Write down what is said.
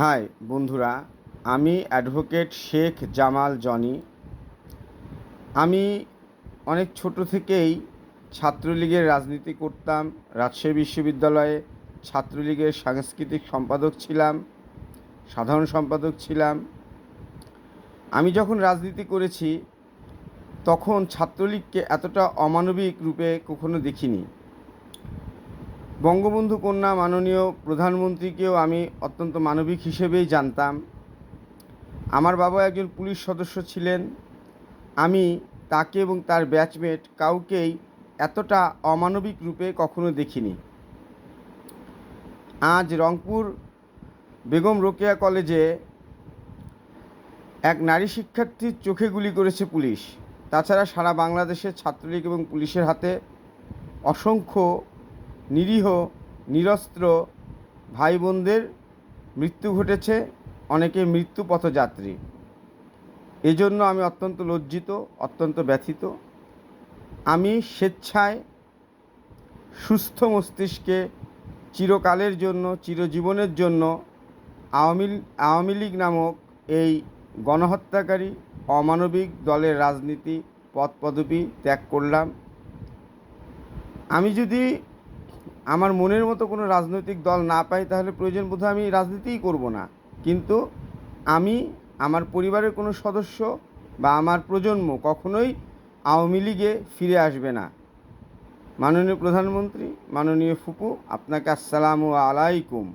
High, বন্ধুরা, আমি advocate Sheikh Jamal Johnny. আমি অনেক ছোট থেকেই ছাত্রলীগের রাজনীতি করতাম, রাজশাহী বিশ্ববিদ্যালয়ে ছাত্রলীগের সাংস্কৃতিক সম্পাদক ছিলাম, সাধারণ সম্পাদক ছিলাম। আমি যখন রাজনীতি করেছি, তখন ছাত্রলীগকে এতটা অমানবিক রূপে কখনো দেখিনি। বঙ্গবন্ধু কন্যা মাননীয় প্রধানমন্ত্রীকেও আমি অত্যন্ত মানবিক হিসেবেই জানতাম। আমার বাবা একজন পুলিশ সদস্য ছিলেন। আমি তাকে এবং তার ব্যাচমেট কাউকেই এতটা অমানবিক রূপে কখনো দেখিনি। আজ রংপুর বেগম রোকেয়া কলেজে এক নারী শিক্ষার্থীর চোখে গুলি করেছে পুলিশ। তাছাড়া সারা বাংলাদেশের ছাত্রলীগ এবং পুলিশের হাতে অসংখ্য নিরীহ, নিরস্ত্র ভাই বোনদের মৃত্যু ঘটেছে, অনেকে মৃত্যু পথযাত্রী। এজন্য আমি অত্যন্ত লজ্জিত, অত্যন্ত ব্যথিত। আমি স্বেচ্ছায় সুস্থ মস্তিষ্কে চিরকালের জন্য, চিরজীবনের জন্য আওয়ামী আওয়ামী লীগ নামক এই গণহত্যাকারী অমানবিক দলের রাজনীতি পদ পদবি ত্যাগ করলাম। আমি যদি আমার মনের মতো কোনো রাজনৈতিক দল না পাই, তাহলে প্রয়োজন বোধ আমি রাজনীতিই করব না। কিন্তু আমি, আমার পরিবারের কোনো সদস্য বা আমার প্রজন্ম কখনোই আওয়ামী লীগে ফিরে আসবে না। মাননীয় প্রধানমন্ত্রী, মাননীয় ফুপু, আপনাকে আসসালামু আলাইকুম।